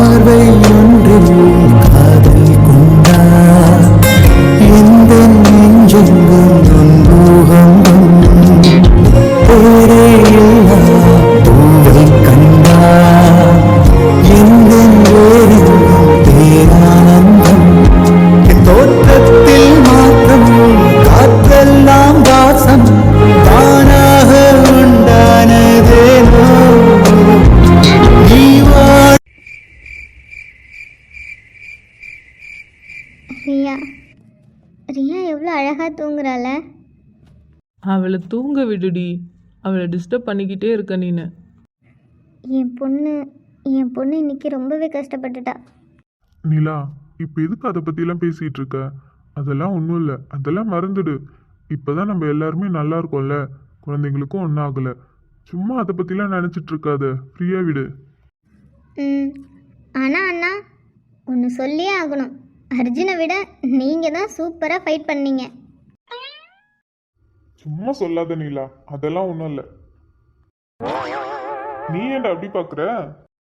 பார்வை ஒன்றில் அவளை தூங்க விடுடி. அவளை டிஸ்டர்ப் பண்ணிக்கிட்டே இருக்க நீனு. என் பொண்ணு என் பொண்ணு இன்னைக்கு ரொம்பவே கஷ்டப்பட்டுட்டா. நிலா இப்போ எதுக்கு அதை பற்றிலாம் பேசிகிட்டு இருக்க? அதெல்லாம் ஒன்றும் இல்லை. அதெல்லாம் மறந்துடு. இப்போ தான் நம்ம எல்லாருமே நல்லா இருக்கோம்ல. குழந்தைங்களுக்கும் ஒன்றும் ஆகலை. சும்மா அதை பற்றிலாம் நினச்சிட்டு இருக்காத. ஃப்ரீயாக விடு. ம். ஆனால் அண்ணா ஒன்று சொல்லியே ஆகணும். அர்ஜுனை விட நீங்கள் தான் சூப்பராக ஃபைட் பண்ணீங்க. சும்மா சொல்லாத நீலா. அதெல்லாம் ஒன்றும் இல்லை. நீ ஏன்டா அப்படி பார்க்குற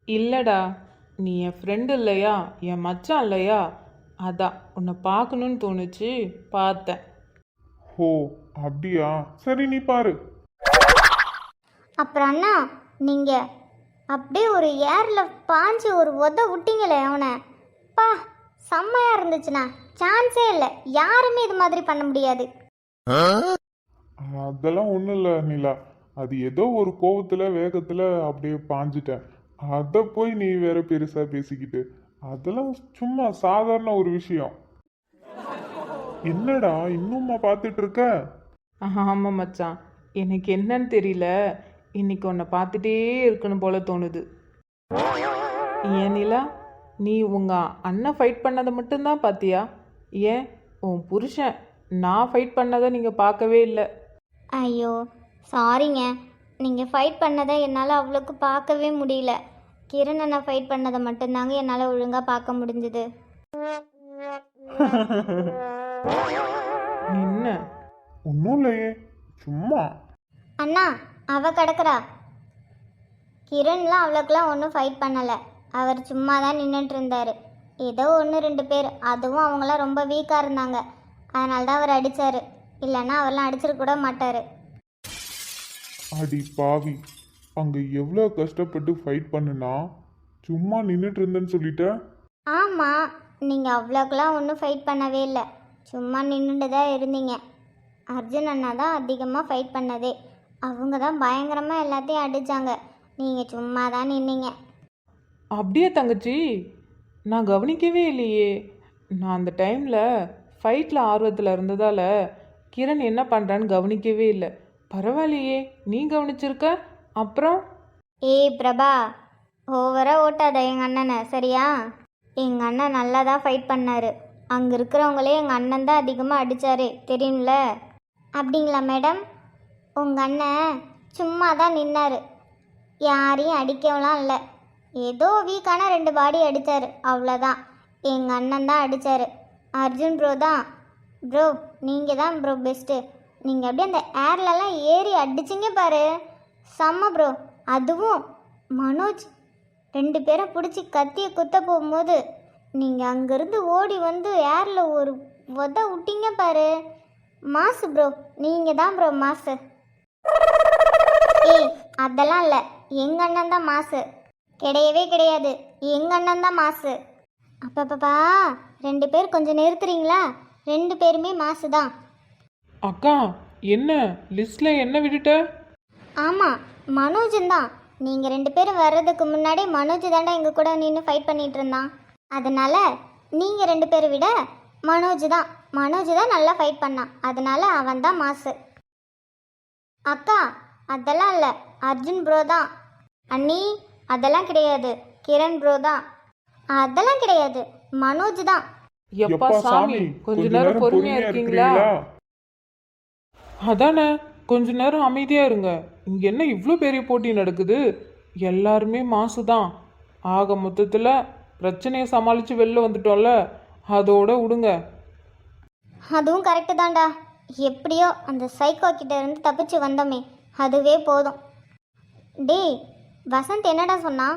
இல்லடா. நீ என் ஃப்ரெண்டு இல்லையா? என் மச்சான் இல்லையா? அதான். உன்னை பார்க்கணுன்னு தோணுச்சு. பார்த்தேன். ஓ அப்படியா? சரி நீ பாரு. அப்புறம் அண்ணா நீங்கள் அப்படியே ஒரு ஏரில் பாஞ்சு ஒரு உத விட்டீங்களே அவனை. பா செம்மையாக இருந்துச்சுண்ணா. சான்ஸே இல்லை. யாருமே இது மாதிரி பண்ண முடியாது. அதெல்லாம் ஒன்றும் இல்லை நிலா. அது ஏதோ ஒரு கோவத்தில் வேகத்தில் அப்படியே பாஞ்சிட்டேன். அதை போய் நீ வேற பெருசாக பேசிக்கிட்டு. அதெல்லாம் சும்மா சாதாரண ஒரு விஷயம். என்னடா இன்னும்மா பார்த்துட்டு இருக்க? ஆமாம் மச்சான். எனக்கு என்னன்னு தெரியல. இன்னைக்கு உன்னை பார்த்துட்டே இருக்கணும் போல தோணுது. ஏன் நிலா? நீ உங்கள் அண்ணன் ஃபைட் பண்ணதை மட்டும்தான் பார்த்தியா ஏன்? உன் புருஷன் நான் ஃபைட் பண்ணதை நீங்கள் பார்க்கவே இல்லை. ஐயோ சாரிங்க. நீங்கள் ஃபைட் பண்ணதை என்னால் அவ்வளோக்கு பார்க்கவே முடியல. கிரண் அண்ணா ஃபைட் பண்ணதை மட்டும்தாங்க என்னால் ஒழுங்காக பார்க்க முடிஞ்சுது. என்ன? ஒன்றும் இல்லையே. சும்மா. அண்ணா அவ கிடக்குறா. கிரண்லாம் அவ்வளோக்கெல்லாம் ஒன்றும் ஃபைட் பண்ணலை. அவர் சும்மா தான் நின்றுட்டு இருந்தார் ஏதோ ஒன்று ரெண்டு பேர். அதுவும் அவங்களாம் ரொம்ப வீக்காக இருந்தாங்க. அதனால தான் அவர் அடித்தார் இல்லைன்னா அவர்லாம் அடிச்சிருக்க கூட மாட்டார். அடி பாவி. அங்கே எவ்வளோ கஷ்டப்பட்டு ஃபைட் பண்ணுனா? சும்மா நின்றுட்டு இருந்தேன்னு சொல்லிட்ட? ஆமாம் நீங்கள் அவ்வளோக்கெல்லாம் ஒன்றும் ஃபைட் பண்ணவே இல்லை. சும்மா நின்றுட்டு தான் இருந்தீங்க. அர்ஜுன் அண்ணா தான் அதிகமாக ஃபைட் பண்ணதே. அவங்க தான் பயங்கரமாக எல்லாத்தையும் அடித்தாங்க நீங்கள் சும்மா தான் நின்னீங்க. அப்படியே தங்கச்சி? நான் கவனிக்கவே இல்லையே. நான் அந்த டைமில் ஃபைட்டில் ஆர்வத்தில் இருந்ததால் கிரண் என்ன பண்ணுறான்னு கவனிக்கவே இல்லை. பரவாயில்லையே நீ கவனிச்சிருக்க? அப்புறம்? ஏய் பிரபா ஓவராக ஓட்டாத எங்கள் அண்ணனை சரியா? எங்கள் அண்ணன் நல்லா தான் ஃபைட் பண்ணார். அங்கே இருக்கிறவங்களே எங்கள் அண்ணன் தான் அதிகமாக அடித்தார் தெரியும்ல? அப்படிங்களா மேடம் உங்கள் அண்ணன் சும்மா தான் நின்னார். யாரையும் அடிக்கவெல்லாம் இல்லை. ஏதோ வீக்கான ரெண்டு பாடி அடித்தார் அவ்வளோதான் எங்கள் அண்ணன் தான் அடித்தார் அர்ஜுன் ப்ரோ தான் ப்ரோ நீங்கள் தான் ப்ரோ பெஸ்ட்டு நீங்கள் அப்படியே அந்த ஏர்லலாம் ஏறி அடிச்சிங்க பாரு. செம்ம ப்ரோ. அதுவும் மனோஜ் ரெண்டு பேரை பிடிச்சி கத்தியை குத்த போகும்போது நீங்கள் அங்கேருந்து ஓடி வந்து ஏரில் ஒரு உத விட்டீங்க பாரு. மாசு ப்ரோ நீங்கள் தான் ப்ரோ மாசு. ஏய் அதெல்லாம் இல்லை. எங்கள் அண்ணன் தான் மாசு. கிடையவே கிடையாது. எங்கள் அண்ணன் தான் மாசு. அப்பப்பப்பா ரெண்டு பேர் கொஞ்சம் நிறுத்துறீங்களா? ரெண்டு பேருமே மாசு தான் அக்கா என்ன? லிஸ்ட்டில் என்ன விட்டுட்ட? ஆமாம் மனோஜன் தான் நீங்கள் ரெண்டு பேரும் வர்றதுக்கு முன்னாடி மனோஜ் தாண்டா எங்கள் கூட நின்று ஃபைட் பண்ணிட்டு இருந்தான். அதனால நீங்கள் ரெண்டு பேரை விட மனோஜ் தான் மனோஜ் தான் நல்லா ஃபைட் பண்ணான். அதனால அவன் தான் மாசு. அக்கா அதெல்லாம் இல்லை. அர்ஜுன் ப்ரோ தான். அண்ணி அதெல்லாம் கிடையாது. கிரண் ப்ரோ தான். அதெல்லாம் கிடையாது. மனோஜ் தான் எப்பா சாமி கொஞ்ச நேரம் பொறுமையா இருக்கீங்களா? அதானே கொஞ்ச நேரம் அமைதியா இருங்க. இங்க என்ன இவ்வளோ பெரிய போட்டி நடக்குது? எல்லாருமே மாசு தான் ஆக மொத்தத்தில் பிரச்சனையை சமாளித்து வெளில வந்துட்டோம்ல அதோட விடுங்க. அதுவும் கரெக்டு தான்டா. எப்படியோ அந்த சைக்கோ கிட்ட இருந்து தப்பிச்சு வந்தோமே அதுவே போதும். டேய் வசந்த் என்னடா சொன்னான்?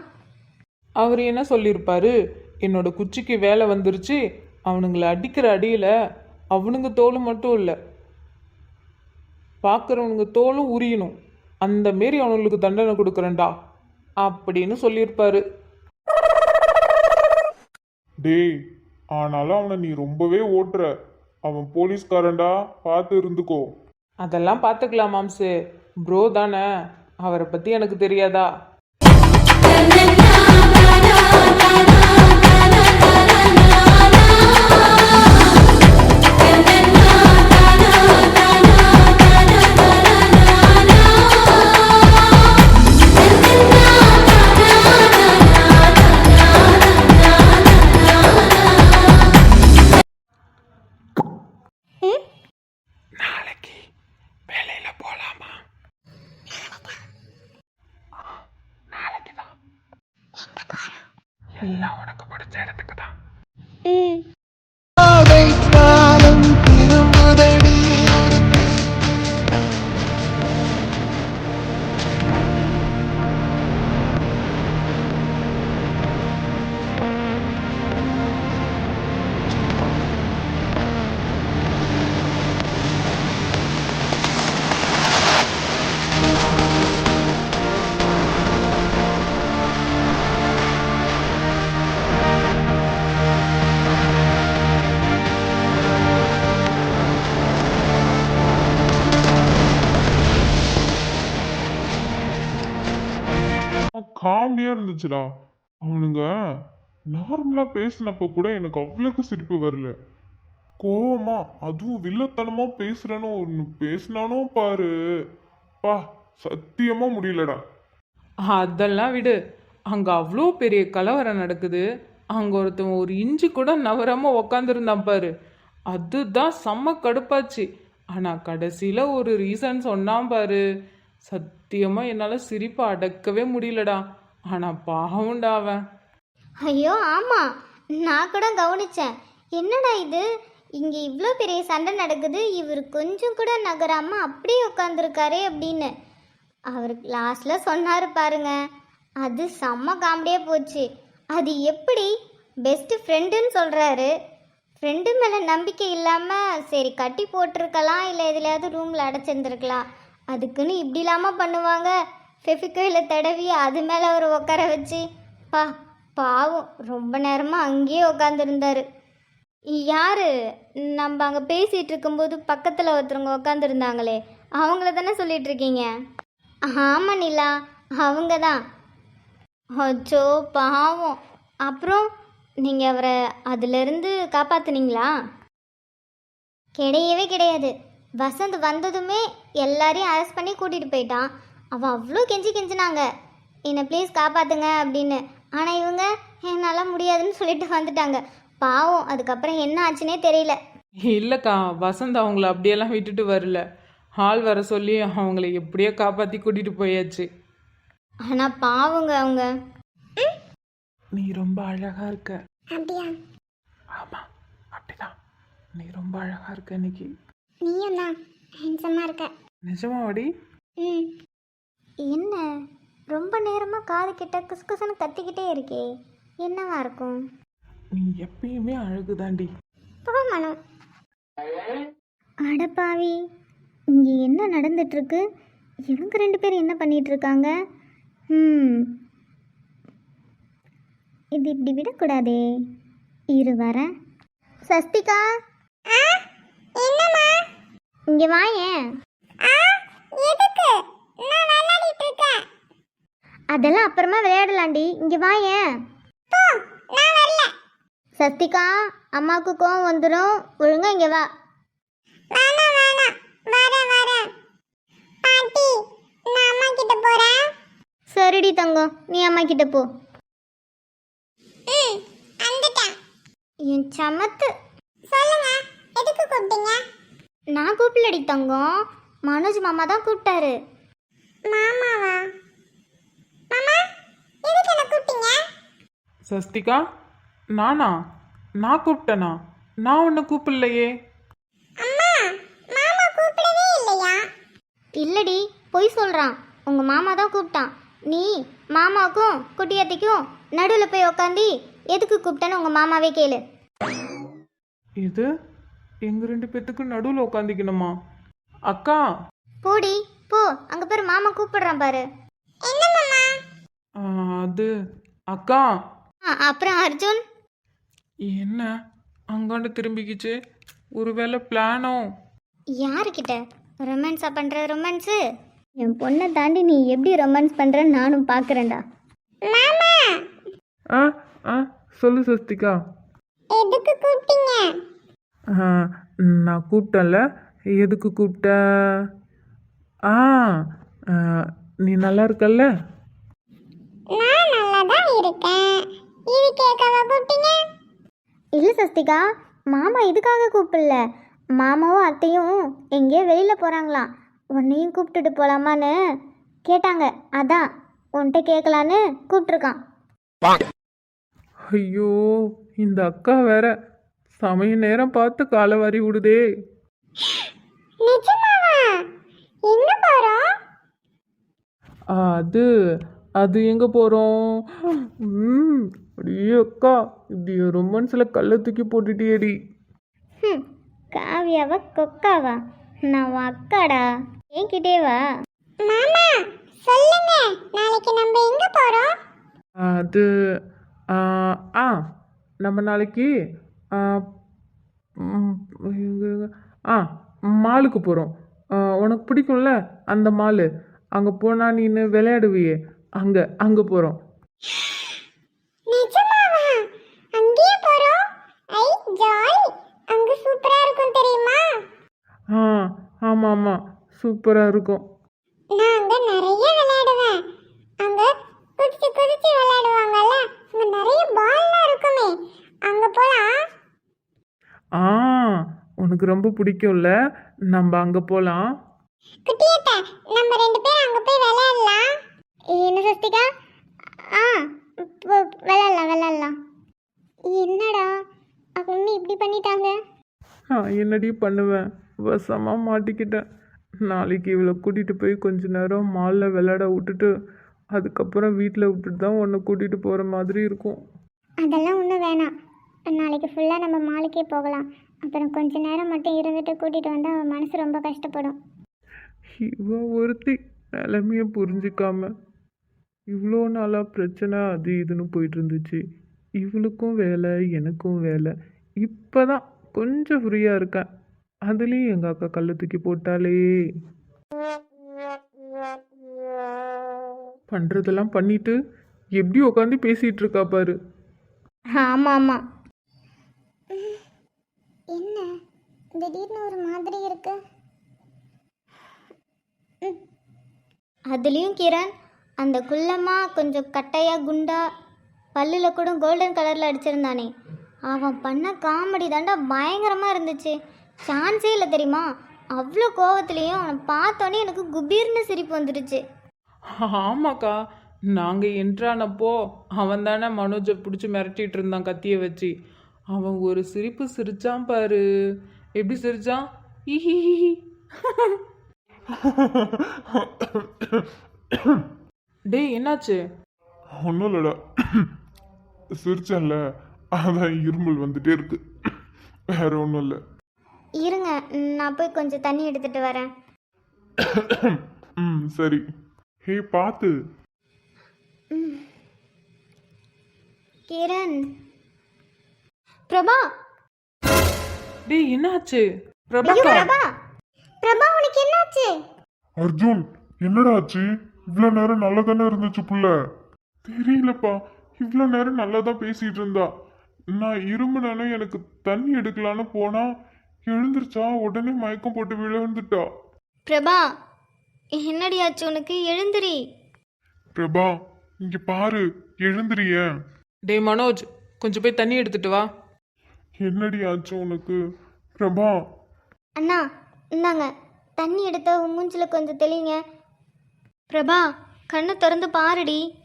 அவர் என்ன சொல்லியிருப்பாரு? என்னோட குச்சிக்கு வேலை வந்துருச்சு அவனுங்களை அடிக்கிற அடியில் அவனுங்க தோல் மட்டும் இல்லை. பார்க்குறவனுங்க தோலும் உரியணும். அந்த மாரி அவனுங்களுக்கு தண்டனை கொடுக்குறேன்டா. அப்படின்னு சொல்லியிருப்பாரு. டேய் ஆனாலும் அவனை நீ ரொம்பவே ஓட்டுற. அவன் போலீஸ்காரன்டா பார்த்து இருந்துக்கோ. அதெல்லாம் பார்த்துக்கலாம் மாம்சு. ப்ரோ தானே. அவரை பற்றி எனக்கு தெரியாதா? இருந்துச்சுடா. அவனுங்க நார்மலா பேசினப்ப கூட எனக்கு அவ்வளோக்கு சிரிப்பு வரல. கோவமா அதுவும் வில்லத்தனமா பேசுறேன்னு ஒன்று பேசினானோ பாரு. பா சத்தியமா முடியலடா. அதெல்லாம் விடு. அங்கே அவ்வளோ பெரிய கலவரம் நடக்குது. அங்கே ஒருத்தன் ஒரு இஞ்சி கூட நவராமல் உக்காந்துருந்தான் பாரு. அதுதான் செம்ம கடுப்பாச்சு. ஆனால் கடைசியில் ஒரு ரீசன் சொன்னான் பாரு. சத்தியமாக என்னால் சிரிப்பை அடக்கவே முடியலடா. ஆனால் பாவம்டா அவன் ஐயோ ஆமாம் நான் கூட கவனிச்சேன். என்னடா இது? இங்கே இவ்வளோ பெரிய சண்டை நடக்குது. இவர் கொஞ்சம் கூட நகராமல் அப்படியே உட்காந்துருக்காரே அப்படின்னு. அவர் லாஸ்ட்டில் சொன்னார் பாருங்க. அது செம்ம காமெடியாக போச்சு. அது எப்படி? பெஸ்ட்டு ஃப்ரெண்டுன்னு சொல்கிறாரு ஃப்ரெண்டு மேலே நம்பிக்கை இல்லாமல் சரி கட்டி போட்டிருக்கலாம் இல்லை எதுலையாவது ரூமில் அடைச்சிருந்துருக்கலாம். அதுக்குன்னு இப்படி இல்லாமல் பண்ணுவாங்க. ஃபெஃபிக்கோயில் தடவி அது மேலே அவர் உட்கார வச்சு பா பாவம் ரொம்ப நேரமாக அங்கேயே உட்காந்துருந்தார் யாரு? நம்ம அங்கே பேசிகிட்டு இருக்கும்போது பக்கத்தில் ஒருத்தவங்க உட்காந்துருந்தாங்களே அவங்கள தானே சொல்லிகிட்ருக்கீங்க ஆமாம் நிலா அவங்க தான். அச்சோ பாவம். அப்புறம் நீங்கள் அவரை அதிலிருந்து காப்பாத்துனீங்களா? கிடையவே கிடையாது. வசந்த் வந்ததுமே எல்லாரையும் அரெஸ்ட் பண்ணி கூட்டிகிட்டு போயிட்டான். அவன் அவ்வளோ கெஞ்சி கெஞ்சினாங்க. என்னை ப்ளீஸ் காப்பாத்துங்க அப்படின்னு. ஆனால் இவங்க என்னால் முடியாதுன்னு சொல்லிட்டு வந்துட்டாங்க. பாவம் அதுக்கப்புறம் என்ன ஆச்சுன்னே தெரியல. இல்லைக்கா வசந்த் அவங்கள அப்படியெல்லாம் விட்டுட்டு வரல. ஆள் வர சொல்லி அவங்கள எப்படியோ காப்பாற்றி கூட்டிகிட்டு போயாச்சு. ஆனால் பாவங்க அவங்க. நீ ரொம்ப அழகா இருக்க. அப்படியா? ஆமாம் அப்படிதான். நீ ரொம்ப அழகா இருக்க இன்னைக்கு. நீயும் தான். ஹேண்ட்ஸமாக இருக்க. நிஜமாவாடி? ம். என்ன? ரொம்ப நேரமாக காது கிட்ட குசு குசுன்னு கத்திக்கிட்டே இருக்கே. என்னவா இருக்கும்? நீ எப்பயுமே அழகுதாண்டி. போகணும் அடப்பாவி இங்கே என்ன நடந்துட்டுருக்கு இவங்க ரெண்டு பேரும் என்ன பண்ணிட்டு இருக்காங்க ம் இது இப்படி விடக்கூடாதே. இரு வரேன் சஸ்திகா? என்னம்மா? இங்கே வாயேன். எதுக்கு? அதெல்லாம் அப்புறமா விளையாடலாண்டி. இங்கே நான் வரல. சஸ்திகா அம்மாவுக்கு கோவம் வந்துடும் ஒழுங்கா இங்கே வா. சரிடி தங்கம். நீ அம்மா கிட்ட போ. என் சமத்து. சொல்லுங்க எதுக்கு கூப்பிட்டீங்க? நான் கூப்பிடலடி தங்கம். மனோஜ் மாமா தான் கூப்பிட்டாரு. மாமாவா? மாமா எதுக்கு என்ன கூப்பிட்டீங்க? சஸ்திகா நானா? நான் கூப்பிட்டேனா? நான் உன்னை கூப்பிடலையே. அம்மா மாமா கூப்பிடவே இல்லையா? இல்லடி பொய் சொல்றான். உங்க மாமா தான் கூப்பிட்டான். நீ மாமாவுக்கும் குட்டியத்தைக்கும் நடுவில் போய் உக்காந்தி எதுக்கு கூப்பிட்டேன்னு உங்கள் மாமாவே கேளு. இது எங்க ரெண்டு பேத்துக்கு நடுவில் உட்காந்துக்கணுமா அக்கா! போடி போ அங்கே பேர் மாமா கூப்பிடுறான் பாரு. ஆ, அது அக்கா. ஆ அப்புறம் அர்ஜுன்? என்ன? அங்காண்டு திரும்பிக்கிச்சு. ஒருவேளை பிளானோ? யாருக்கிட்ட? ரொமான்ஸா பண்ணுற ரொமான்ஸு? என் பொண்ணை தாண்டி நீ எப்படி ரொமான்ஸ் பண்ணுறன்னு நானும் பார்க்குறேன்டா மாமா! ஆ ஆ சொல்லு சஸ்திகா. எதுக்கு கூப்பிட்டீங்க? ஆ, நான் கூப்பிட்டேன்ல. எதுக்கு கூப்பிட்ட? ஆ ஆ, நீ நல்லா இருக்கல்ல? நான் நல்லா தான் இருக்கேன். இது கேட்கவா கூப்பிட்டீங்க? இல்லை சஸ்திகா மாமா இதுக்காக கூப்பிடல. மாமாவும் அத்தையும் எங்கேயோ வெளியில் போகிறாங்களாம் உன்னையும் கூப்பிட்டுட்டு போகலாமான்னு கேட்டாங்க. அதான் உன்கிட்ட கேட்கலான்னு கூப்பிட்ருக்கான் ஐயோ இந்த அக்கா வேற சமய நேரம் பார்த்து காலை வாரி விடுதே. நிஜமாவா எங்கே போகிறோம் அது அது எங்க போறோம்? ம் அடியே அக்கா இப்படி ரொமான்ஸ்ல கல்ல தூக்கி போட்டுட்டியேடி. ம் காவியாவா கொக்காவா? நான் உன் அக்காடா. என்கிட்டே வா. மாமா சொல்லுங்க. நாளைக்கு நம்ம எங்க போறோம்? அது ஆ, ஆ நம்ம நாளைக்கு ஆ, ம், எங்க- ஆ மாலுக்கு போகிறோம் உனக்கு பிடிக்கும்ல அந்த மாலு? அங்கே போனால் நீ விளையாடுவியே. அங்கே அங்கே போகிறோம் ஆ ஆமாம் ஆமாம் சூப்பராக இருக்கும். நான் அங்க நிறைய விளையாடுவேன். அங்க குதிச்சு குதிச்சு விளையாடுவாங்கல்ல? அங்க நிறைய பால்லாம் இருக்குமே. அங்க போலாம்? ஆ உனக்கு ரொம்ப பிடிக்கும்ல? நம்ம அங்கே போகலாம் குட்டியத்த நம்ம ரெண்டு பேரும் அங்க போய் விளையாடலாம். என்ன சஸ்திகா? ஆ விளையாடலாம் விளையாடலாம். என்னடா? அவங்க இப்படி பண்ணிட்டாங்க? ஆ என்னடி பண்ணுவேன்? வசமாக மாட்டிக்கிட்டேன். நாளைக்கு இவளை கூட்டிகிட்டு போய் கொஞ்ச நேரம் மாலில் விளையாட விட்டுட்டு அதுக்கப்புறம் வீட்டில் விட்டுட்டு தான் உன்னை கூட்டிகிட்டு போகிற மாதிரி இருக்கும். அதெல்லாம் ஒன்றும் வேணாம். நாளைக்கு ஃபுல்லாக நம்ம மாலுக்கே போகலாம். அப்புறம் கொஞ்ச நேரம் மட்டும் இருந்துட்டு கூட்டிகிட்டு வந்தால் அவன் மனசு ரொம்ப கஷ்டப்படும். இவ ஒருத்தி நிலைமைய புரிஞ்சிக்காம இவ்வளோ நாளாக பிரச்சனை அது இதுன்னு போயிட்டு இருந்துச்சு இவளுக்கும் வேலை எனக்கும் வேலை. இப்போ தான் கொஞ்சம் ஃப்ரீயாக இருக்கேன். அதுலேயும் எங்கள் அக்கா கல்லை தூக்கி போட்டாலே. பண்ணுறதெல்லாம் பண்ணிட்டு எப்படி உட்காந்து பேசிகிட்டு இருக்கா பாரு. ஆமாம் ஆமாம் என்ன? திடீர்னு ஒரு மாதிரி இருக்கு. அதுலேயும் கிரண் அந்த குள்ளமாக கொஞ்சம் கட்டையாக குண்டா பல்லில் கூட கோல்டன் கலரில் அடிச்சிருந்தானே. அவன் பண்ண காமெடி தாண்டா பயங்கரமாக இருந்துச்சு. சான்ஸே இல்லை தெரியுமா? அவ்வளோ கோவத்துலேயும் அவனை பார்த்தோன்னே எனக்கு குபீர்னு சிரிப்பு வந்துடுச்சு. ஆமாக்கா நாங்கள் என்ட்ரானப்போ அவன் தானே மனோஜை பிடிச்சி மிரட்டிட்டு இருந்தான் கத்தியை வச்சு. அவன் ஒரு சிரிப்பு சிரிச்சான் பாரு. எப்படி சிரிச்சான்? ஹிஹிஹிஹி. டேய் என்னாச்சு? ஒன்றும் இல்லைடா சிரிச்சேன்ல. அதான் இருமல் வந்துட்டே இருக்கு. வேற ஒன்றும் இல்லை. இருங்க நான் போய் கொஞ்சம் தண்ணி எடுத்துகிட்டு வரேன். ம் சரி. ஹே பார்த்து கிரண். பிரபா. டேய் என்னாச்சு? பிரபா. பிரபா உனக்கு என்னாச்சு? அர்ஜுன் என்னடா ஆச்சு? இவ்வளோ நேரம் நல்லா தானே இருந்துச்சு புள்ள? தெரியலப்பா இவ்வளோ நேரம் நல்லா தான் பேசிட்டு இருந்தா. நான் இருமுனாலும் எனக்கு தண்ணி எடுக்கலான்னு போனா எழுந்திருச்சா? உடனே மயக்கம் போட்டு விழுந்துட்டா. பிரபா என்னடி ஆச்சு உனக்கு? எழுந்திரி. பிரபா இங்க பாரு எழுந்திரிய. டேய் மனோஜ் கொஞ்சம் போய் தண்ணி எடுத்துட்டு வா. என்னடி ஆச்சு உனக்கு? பிரபா. அண்ணா இந்தாங்க தண்ணி எடுத்த மூஞ்சில கொஞ்சம் தெளிங்க. பிரபா கண்ணை திறந்து பாருடி.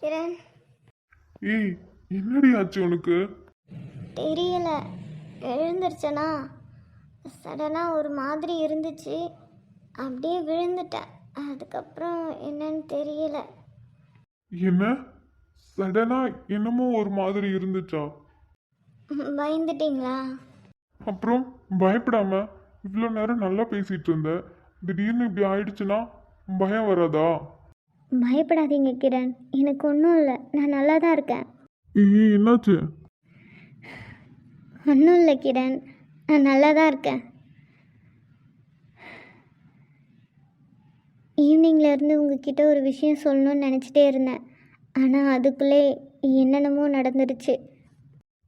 கிரண். ஏய் என்னடி ஆச்சு உனக்கு? தெரியல. எழுந்திருச்சனா? சடனாக ஒரு மாதிரி இருந்துச்சு. அப்படியே விழுந்துட்டேன். அதுக்கப்புறம் என்னன்னு தெரியல. என்ன? சடனா என்னமோ ஒரு மாதிரி இருந்துச்சா? பயந்துட்டீங்களா? அப்புறம் பயப்படாம இவ்வளோ நேரம் நல்லா பேசிட்டு இருந்த. திடீர்னு இப்படி ஆயிடுச்சுன்னா பயம் வராதா? பயப்படாதீங்க கிரண். எனக்கு ஒன்றும் இல்லை. நான் நல்லா தான் இருக்கேன். ஏய் என்னாச்சு? ஒன்றும் இல்லை கிரண். நான் நல்லா தான் இருக்கேன். ஈவினிங்ல இருந்து உங்ககிட்ட ஒரு விஷயம் சொல்லணும்னு நினச்சிட்டே இருந்தேன். ஆனால் அதுக்குள்ளே என்னென்னமோ நடந்துருச்சு.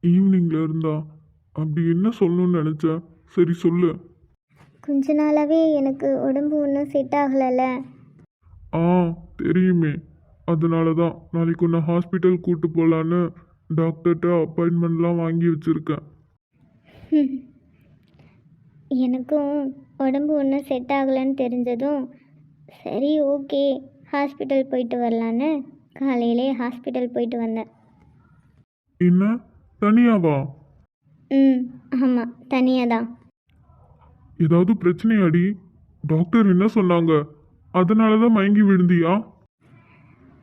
ஈவினிங்ல இருந்தா அப்படி என்ன சொல்லணும்னு நினைச்ச சரி சொல்லு. கொஞ்ச நாளாகவே எனக்கு உடம்பு ஒன்றும் செட் ஆகலைல்ல. ஆ தெரியுமே. அதனால தான் நாளைக்கு உன்னை ஹாஸ்பிட்டல் கூட்டு போகலான்னு டாக்டர்கிட்ட அப்பாயின்மெண்ட்லாம் வாங்கி வச்சுருக்கேன். எனக்கும் உடம்பு ஒன்றும் செட் ஆகலைன்னு தெரிஞ்சதும் சரி ஓகே ஹாஸ்பிட்டல் போயிட்டு வரலான்னு காலையிலே ஹாஸ்பிட்டல் போயிட்டு வந்தேன். என்ன? தனியாவா? ம் ஆமாம் தனியாக தான் ஏதாவது பிரச்சனையாடி? டாக்டர் என்ன சொன்னாங்க? அதனால தான் மயங்கி விழுந்தியா?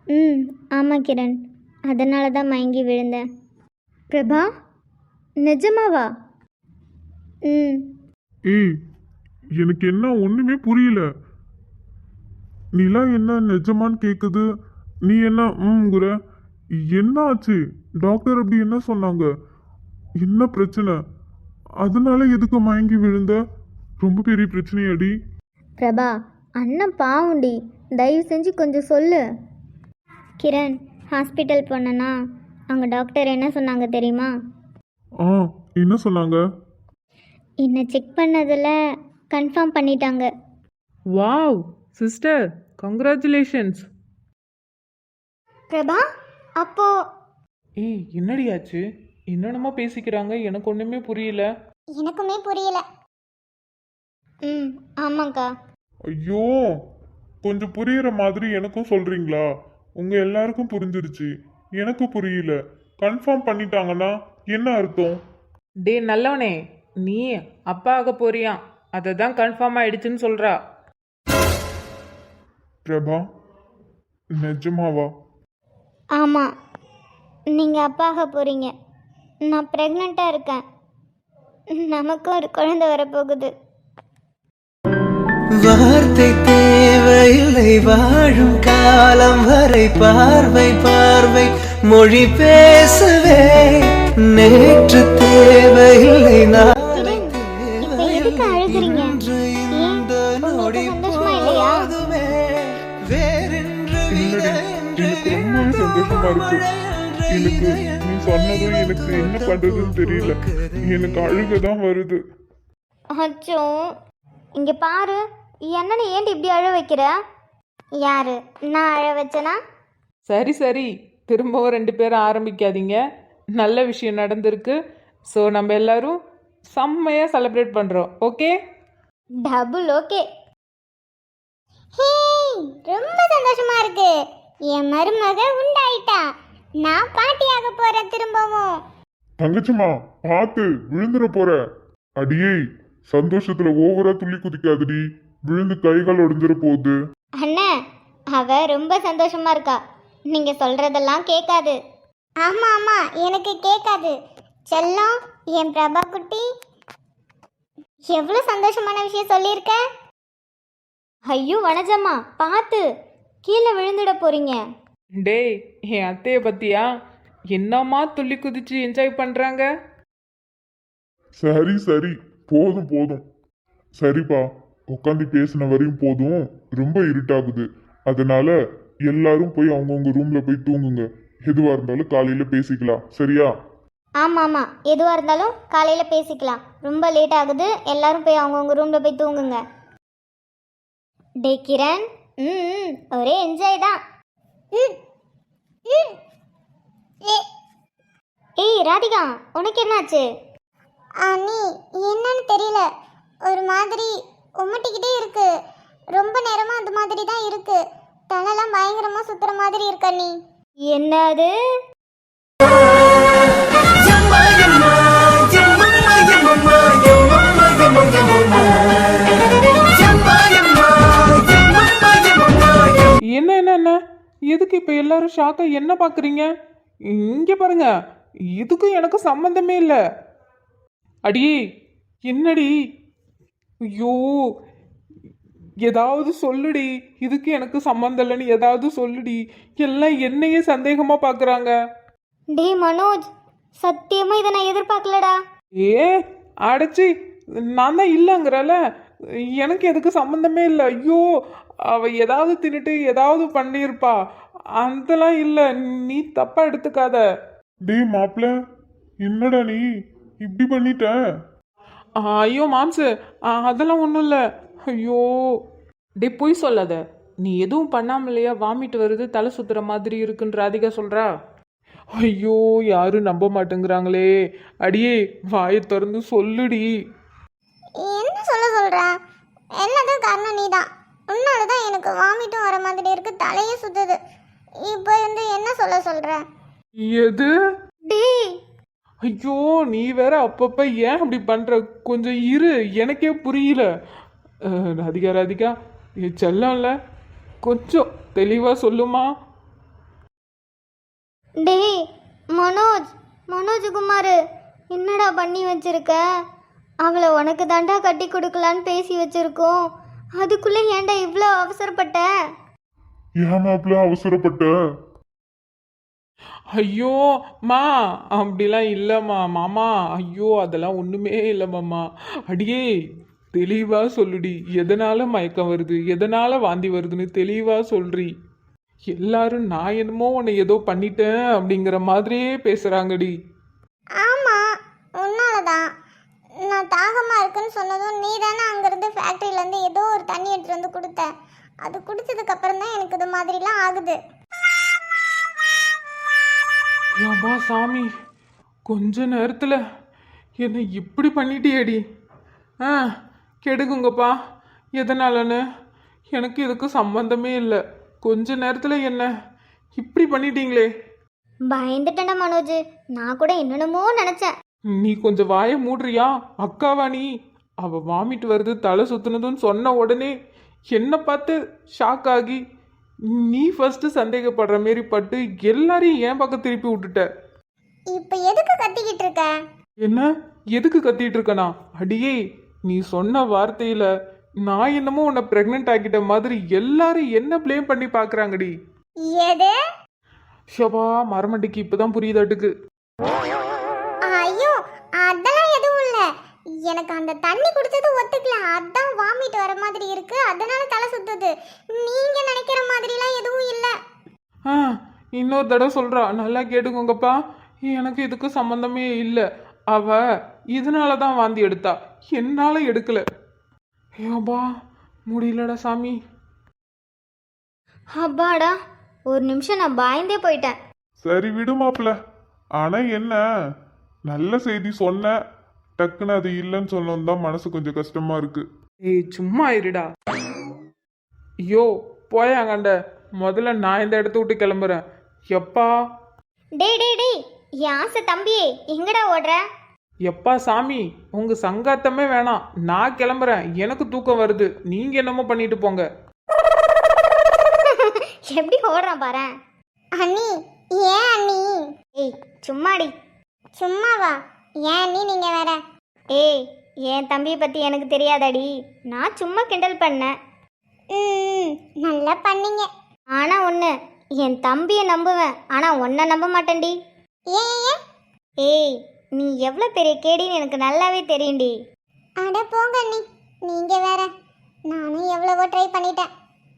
ம் ஆமாம் கிரண் அதனால தான் மயங்கி விழுந்தேன். பிரபா நிஜமாவா? ம். ஏய் எனக்கு என்ன ஒன்றுமே புரியல. நீலாம் என்ன நிஜமான்னு கேட்குது நீ என்ன ம்ங்குற? என்ன ஆச்சு டாக்டர் அப்படி என்ன சொன்னாங்க? என்ன பிரச்சனை? அதனால எதுக்கு மயங்கி விழுந்த? ரொம்ப பெரிய பிரச்சனையாடி. பிரபா அண்ணன் பாவுண்டி தயவு செஞ்சு கொஞ்சம் சொல்லு. கிரண் ஹாஸ்பிட்டல் போனேன்னா அங்கே டாக்டர் என்ன சொன்னாங்க தெரியுமா? ஆ என்ன சொன்னாங்க? என்னை செக் பண்ணதில் கன்ஃபார்ம் பண்ணிட்டாங்க. Wow sister congratulations. பிரபா அப்போ ஏய் என்னடி ஆச்சு என்னென்னமோ பேசிக்கிறாங்க எனக்கு ஒன்றுமே புரியல. எனக்குமே புரியல. ம் ஆமாங்க்கா ஐயோ கொஞ்சம் புரியுற மாதிரி எனக்கும் சொல்றீங்களா? உங்க எல்லாருக்கும் புரிஞ்சிருச்சு. எனக்கு புரியல. கன்ஃபார்ம் பண்ணிட்டாங்கன்னா என்ன அர்த்தம்? டே நல்லவனே நீ அப்பா ஆக போறியாம் அதை தான் கன்ஃபார்ம் ஆயிடுச்சுன்னு சொல்கிறா பிரபா நிஜமாவா? ஆமாம் நீங்கள் அப்பாக போகிறீங்க நான் ப்ரெக்னெண்ட்டாக இருக்கேன். நமக்கும் ஒரு குழந்தை வரப்போகுது. வார்த்தை தேவையில்லை வாழும் காலம் வரை பார்வை பார்வை மொழி பேசவே. நேற்று தேவையில்லை இப்போ எதுக்கு அழுகுறீங்க? இல்லடி எனக்கு ரொம்பவே சந்தோஷமா இருக்கு? எனக்கு நீ சொன்னதும் எனக்கு என்ன பண்றதுன்னு தெரியல. எனக்கு அழுக தான் வருது. அச்சோ இங்கே பாரு என்னன்னு ஏன்டி இப்படி அழ வைக்கிற? யாரு? நான் அழ வச்சனா? சரி சரி. திரும்பவும் ரெண்டு பேரும் ஆரம்பிக்காதீங்க. நல்ல விஷயம் நடந்திருக்கு. ஸோ நம்ம எல்லாரும் செம்மையாக செலிப்ரேட் பண்ணுறோம் ஓகே டபுள் ஓகே ரொம்ப சந்தோஷமா இருக்கு. என் மருமக உண்டாயிட்டா. நான் பாட்டியாக போறேன் திரும்பவும். தங்கச்சிமா பார்த்து விழுந்துட போற. அடியே சந்தோஷத்துல ஓவரா துள்ளி குதிக்காதடி. விழுந்து கைகால் ஒடிஞ்சிட போகுது. அண்ணே அவ ரொம்ப சந்தோஷமா இருக்கா. நீங்க சொல்றதெல்லாம் கேட்காது. ஆமா ஆமா எனக்கு கேட்காது. செல்லம் என் பிரபா குட்டி எவ்வளவு சந்தோஷமான விஷயம் சொல்லியிருக்க? ஐயோ வனஜம்மா பார்த்து. கீழே விழுந்துட போறீங்க. டேய் என் அத்தையை பற்றியா என்னம்மா துள்ளி குதிச்சு என்ஜாய் பண்ணுறாங்க சரி சரி. போதும் போதும். சரிப்பா. உட்காந்து பேசின வரையும் போதும். ரொம்ப இருட்டாகுது. அதனால எல்லாரும் போய் அவங்கவுங்க ரூம்ல போய் தூங்குங்க. எதுவா இருந்தாலும் காலையில பேசிக்கலாம். சரியா? ஆமாம் ஆமாம் எதுவாக இருந்தாலும் காலையில் பேசிக்கலாம். ரொம்ப லேட் ஆகுது. எல்லாரும் போய் அவங்கவுங்க ரூமில் போய் தூங்குங்க. டே கிரண். ம் ஒரே என்ஜாய் தான். ஏய் ராதிகா உனக்கு என்னாச்சு? அண்ணி என்னன்னு தெரியல. ஒரு மாதிரி உமட்டிக்கிட்டே இருக்கு. ரொம்ப நேரமா அந்த மாதிரி தான் இருக்கு. தலைலாம் பயங்கரமா சுத்துற மாதிரி இருக்கு அண்ணி. என்னது? எதுக்கு இப்போ எல்லாரும் ஷாக்கா என்ன பார்க்குறீங்க இங்கே பாருங்க. இதுக்கும் எனக்கு சம்மந்தமே இல்லை. அடி என்னடி? ஐயோ ஏதாவது சொல்லுடி. இதுக்கு எனக்கு சம்மந்தம் இல்லைன்னு ஏதாவது சொல்லுடி. எல்லாம் என்னையே சந்தேகமா பார்க்குறாங்க டே மனோஜ் சத்தியமா இதை நான் எதிர்பார்க்கலடா. ஏ அடைச்சி நான் தான் இல்லைங்கிறல. எனக்கு எதுக்கு சம்மந்தமே இல்லை. ஐயோ அவ ஏதாவது தின்னுட்டு ஏதாவது பண்ணியிருப்பா. அதெல்லாம் இல்லை. நீ தப்பா எடுத்துக்காத. டேய் மாப்பிள்ள என்னடா நீ? இப்படி பண்ணிட்ட? ஐயோ மாம்சு அதெல்லாம் ஒன்றும் இல்லை. ஐயோ. டே பொய் சொல்லாத. நீ எதுவும் பண்ணாமலையா வாமிட் வருது தலை சுத்துற மாதிரி இருக்குன்னு ராதிகா சொல்றா. ஐயோ யாரும் நம்ப மாட்டேங்கிறாங்களே. அடியே வாயை திறந்து சொல்லுடி. என்ன சொல்ல சொல்ற? என்னதும் காரணம் நீதான். உன்னால தான் எனக்கு வாமிட்டும் வர மாதிரி இருக்கு தலையே சுத்துது. இப்போ வந்து என்ன சொல்ல சொல்ற? எது? டேய் ஐயோ நீ வேற அப்பப்ப ஏன் அப்படி பண்ற? கொஞ்சம் இரு எனக்கே புரியல. அஹ், ராதிகா ராதிகா என் செல்லம்ல கொஞ்சம் தெளிவா சொல்லுமா? டேய் மனோஜ் மனோஜ் குமார் என்னடா பண்ணி வச்சிருக்க? அவளை உனக்கு தாண்டா கட்டி கொடுக்கலான்னு பேசி வச்சிருக்கோம். அதுக்குள்ளே ஏன்டா இவ்வளோ அவசரப்பட்ட? ஏன் மாப்பிள்ள அவசரப்பட்ட? ஐயோ மா அப்படிலாம் இல்லைம்மா மாமா ஐயோ அதெல்லாம் ஒன்றுமே இல்லை மாமா அடியே தெளிவாக சொல்லுடி எதனால மயக்கம் வருது எதனால வாந்தி வருதுன்னு தெளிவாக சொல்றி. எல்லாரும் நான் என்னமோ உன்னை ஏதோ பண்ணிட்டேன் அப்படிங்கிற மாதிரியே பேசுகிறாங்கடி ஆமாம் உன்னால தான் நான் தாகமாக இருக்குன்னு சொன்னதும் நீ தானே அங்கேருந்து ஃபேக்ட்ரியிலேருந்து ஏதோ ஒரு தண்ணி எடுத்துகிட்டு வந்து கொடுத்த. அது குடிச்சதுக்கு அப்புறம் தான் எனக்கு இது மாதிரிலாம் ஆகுது. ஏம்பா சாமி கொஞ்ச நேரத்தில் என்னை இப்படி பண்ணிட்டியேடி? ஆ கெடுக்குங்கப்பா. எதனாலன்னு எனக்கு இதுக்கு சம்பந்தமே இல்லை. கொஞ்ச நேரத்தில் என்ன இப்படி பண்ணிட்டீங்களே. பயந்துட்டேன்டா மனோஜ். நான் கூட என்னென்னமோ நினச்சேன். நீ கொஞ்சம் வாயை மூடுறியா? அக்காவா நீ? அவ வாமிட் வருது தலை சுத்துனதுன்னு சொன்ன உடனே என்னை பார்த்து ஷாக் ஆகி நீ ஃபர்ஸ்ட் சந்தேகப்படுற மாரி பட்டு எல்லாரையும் என் பக்கம் திருப்பி விட்டுட்ட? இப்போ எதுக்கு கத்திக்கிட்டு இருக்க? என்ன? எதுக்கு கத்திட்டு இருக்கனா அடியே நீ சொன்ன வார்த்தையில நான் என்னமோ உன்னை பிரெக்னென்ட் ஆக்கிட்ட மாதிரி எல்லாரும் என்ன ப்ளேம் பண்ணி பார்க்கறாங்கடி எது? ஷபா மரமண்டிக்கு இப்பதான் புரியுதாட்டுக்கு அதெல்லாம் எதுவும் இல்லை. எனக்கு அந்த தண்ணி குடிச்சது ஒத்துக்கல. அதான் வாமிட் வர மாதிரி இருக்கு. அதனால தலை சுத்துது. நீங்க நினைக்கிற மாதிரிலாம் எதுவும் இல்லை. ஆ இன்னொரு தடவை சொல்றா. நல்லா கேட்டுக்கோங்கப்பா. எனக்கு இதுக்கு சம்மந்தமே இல்லை. அவ இதனால தான் வாந்தி எடுத்தா. என்னால எடுக்கல. ஏபா முடியலடா சாமி. அப்பாடா ஒரு நிமிஷம் நான் பயந்தே போயிட்டேன். சரி விடு மாப்பிள்ள. ஆனா என்ன? நல்ல செய்தி சொன்ன டக்குன்னு அது இல்லைன்னு சொன்னோம் தான் மனசு கொஞ்சம் கஷ்டமா இருக்கு. ஏய் சும்மா இருடா. ஐயோ போயாங்கண்ட முதல்ல நான் இந்த இடத்த விட்டு கிளம்புறேன். எப்பா? டேய் டேய் டேய் என் ஆசை தம்பியே எங்கடா ஓடுற? எப்பா சாமி உங்க சங்காத்தமே வேணாம். நான் கிளம்புறேன். எனக்கு தூக்கம் வருது. நீங்க என்னமோ பண்ணிட்டு போங்க. எப்படி ஓடுறான் பாரு அண்ணி ஏன் அண்ணி? ஏய் சும்மாடி. சும்மாவா? ஏன் அண்ணி நீங்க வேற? ஏய் என் தம்பியை பத்தி எனக்கு தெரியாதாடி. நான் சும்மா கிண்டல் பண்ணேன். ம் நல்லா பண்ணீங்க. ஆனா ஒன்று என் தம்பியை நம்புவேன். ஆனா உன்னை நம்ப மாட்டேன்டி. ஏன் ஏய் நீ எவ்வளோ பெரிய கேடின்னு எனக்கு நல்லாவே தெரியும்டி. அட போங்க அண்ணி நீங்க வேற. நானும் எவ்வளவோ ட்ரை பண்ணிட்டேன்.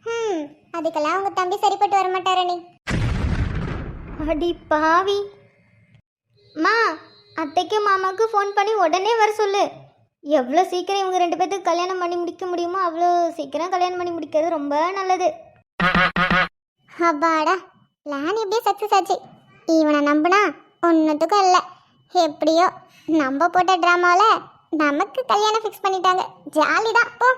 ம் அதுக்கெல்லாம் உங்க தம்பி சரிப்பட்டு வர மாட்டாரு நீ அடி பாவி. மா அத்தைக்கும் மாமாவுக்கு ஃபோன் பண்ணி உடனே வர சொல்லு. எவ்வளோ சீக்கிரம் இவங்க ரெண்டு பேர்த்துக்கு கல்யாணம் பண்ணி முடிக்க முடியுமோ அவ்வளோ சீக்கிரம் கல்யாணம் பண்ணி முடிக்கிறது ரொம்ப நல்லது. அப்பாடா பிளான் எப்படியே சக்ஸஸ் ஆச்சு. இவனை நம்பினா ஒன்றுத்துக்கும் இல்லை. எப்படியோ நம்ம போட்ட ட்ராமாவில் நமக்கு கல்யாணம் ஃபிக்ஸ் பண்ணிட்டாங்க. ஜாலி தான் போ.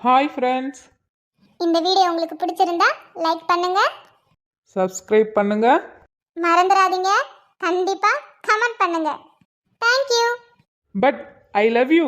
ஹாய் ஃப்ரெண்ட்ஸ் இந்த வீடியோ உங்களுக்கு பிடிச்சிருந்தா லைக் பண்ணுங்க. சப்ஸ்கிரைப் பண்ணுங்க. மறந்துடாதீங்க கண்டிப்பா கமெண்ட் பண்ணுங்க. Thank you but I love you